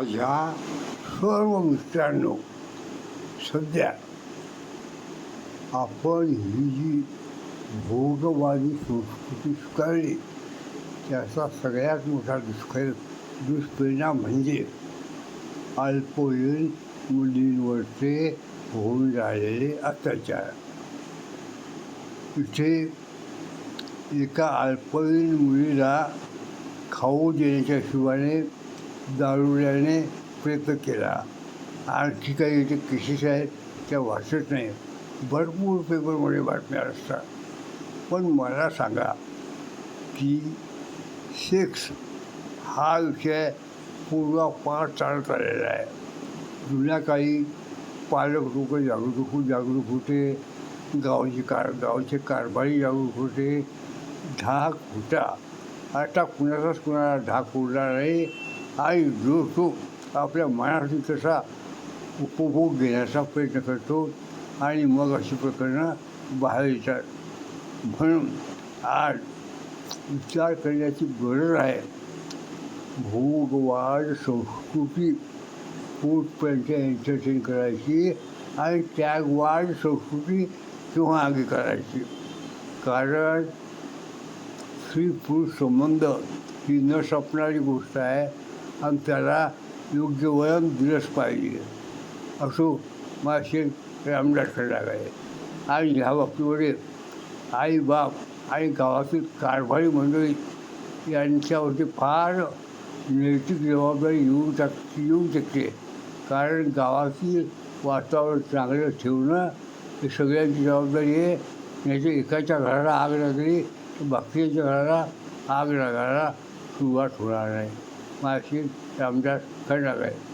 माझ्या सर्व मित्रांनो सध्या आपण ही जी भोगवादी संस्कृती स्वीकारली त्याचा सगळ्यात मोठा दुष्कर दुष्परिणाम म्हणजे अल्पवयीन मुलींवरचे होऊन राहिलेले अत्याचार. इथे एका अल्पवयीन मुलीला खाऊ देण्याच्या हिशोबाने दारुड्याने प्रयत्न केला. आणखी काही जे केसेस आहेत त्या वाचत नाही भरपूर पेपरमध्ये बातम्या असतात. पण मला सांगा की सेक्स हा विषय पूर्वापार चालत आलेला आहे. जुन्या काळी पालक लोक जागरूक जागरूक होते. गावचे कार गावचे कारभारी जागरूक होते. धाक होता. आता कुणाचाच कुणाला धाक उरला नाही. आणि जो तो आपल्या मनासाठी कसा उपभोग घेण्याचा प्रयत्न करतो आणि मग अशी प्रकरणं बाहेर येतात. म्हणून आज विचार करण्याची गरज आहे. भोगवाद संस्कृती पोटपर्यंत एंटरटेन करायची आणि त्यागवाद संस्कृती किंवा आगे करायची. कारण स्त्री पुरुष संबंध ही न संपणारी गोष्ट आहे. आणि त्याला योग्य वळण दिलंच पाहिजे. असो मासे रामदास खंडाग आहे आणि ह्या बाबतीमध्ये आई बाप आणि गावातील कारभारी मंडळी यांच्यावरती फार नैतिक जबाबदारी येऊ शक येऊ शकते. कारण गावातील वातावरण चांगलं ठेवणं ही सगळ्यांची जबाबदारी आहे. नाही तर एकाच्या घराला आग लागली तर बाकीच्या घराला आग लागायला सुरुवात होणार नाही. माशी रामदास खंडाग आहे